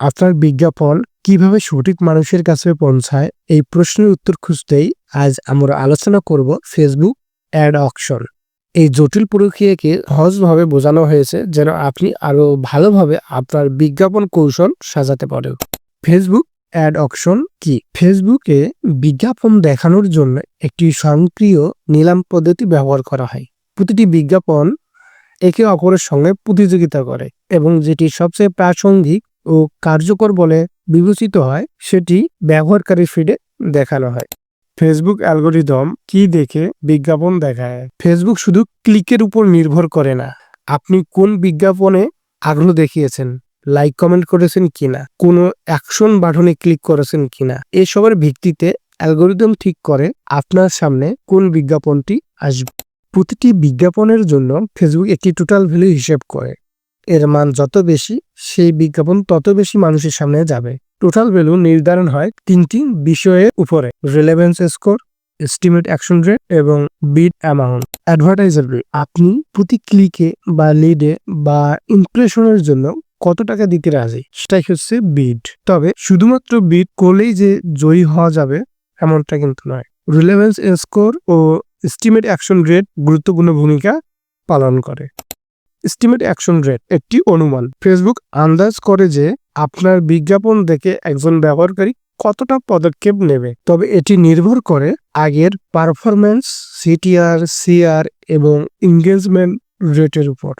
আপনার বিজ্ঞাপন কীভাবে সঠিক মানুষের কাছে পৌঁছায় এই প্রশ্নের উত্তর খুঁজতেই আজ আমরা আলোচনা করব ফেসবুক অ্যাড অকশন এই জটিল প্রক্রিয়াকে সহজভাবে বোঝানো হয়েছে যেন আপনি আরও ভালোভাবে আপনার বিজ্ঞাপন কৌশল সাজাতে পারেন। ফেসবুক অ্যাড অকশন কি? ফেসবুকে বিজ্ঞাপন দেখানোর জন্য একটি স্বয়ংক্রিয় নিলাম পদ্ধতি ব্যবহার করা হয়। প্রতিটি বিজ্ঞাপন একে অপরের সঙ্গে প্রতিযোগিতা করে এবং যেটি সবচেয়ে প্রাসঙ্গিক ও কার্যকর বলে বিবেচিত হয়, সেটি ব্যবহারকারী ফিডে দেখানো হয়। ফেসবুক অ্যালগোরিদম কি দেখে বিজ্ঞাপন দেখায়? ফেসবুক শুধু ক্লিকের উপর নির্ভর করে না, আপনি কোন বিজ্ঞাপনে আগ্রহ দেখিয়েছেন লাইক কমেন্ট করেছেন কিনা, কোনো অ্যাকশন বাটনে ক্লিক করেছেন কিনা, এসবের ভিত্তিতে অ্যালগোরিদম ঠিক করে আপনার সামনে কোন বিজ্ঞাপনটি আসবে। প্রতিটি বিজ্ঞাপনের জন্য ফেসবুক একটি টোটাল ভ্যালু হিসেব করে। এর মান যত বেশি, সেই বিজ্ঞাপন তত বেশি মানুষের সামনে যাবে। টোটাল ভ্যালু নির্ধারণ হয় তিনটি বিষয়ের উপরে। Relevance score estimate action rate এবং বিড অ্যামাউন্ট অ্যাডভার্টাইজার রেট আপনি প্রতি ক্লিকে বা লিডে বা ইমপ্রেশনের জন্য কত টাকা দিতে রাজি? সেটাই হচ্ছে বিড তবে শুধুমাত্র বিড করলেই যে জয়ী হওয়া যাবে, এমনটা কিন্তু নয়। রিলেভেন্স স্কোর ও এস্টিমেট অ্যাকশন রেট গুরুত্বপূর্ণ ভূমিকা পালন করে। এস্টিমেট অ্যাকশন রেট একটি অনুমান। ফেসবুক আন্দাজ করে যে আপনার বিজ্ঞাপন দেখে একজন ব্যবহারকারী কতটা পদক্ষেপ নেবে। তবে এটি নির্ভর করে আগের পারফরম্যান্স সিটিআর সিআর এবং এঙ্গেজমেন্ট রেটের উপর।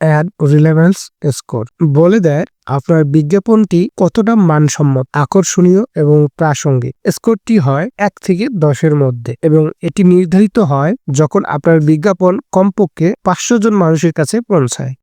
অ্যাড রিলেভেন্স স্কোর বলে দেয়, আপনার বিজ্ঞাপনটি কতটা মানসম্মত, আকর্ষণীয় এবং প্রাসঙ্গিক। স্কোরটি হয় এক থেকে দশের মধ্যে এবং এটি নির্ধারিত হয় যখন আপনার বিজ্ঞাপন কমপক্ষে পাঁচশো জন মানুষের কাছে পৌঁছায়।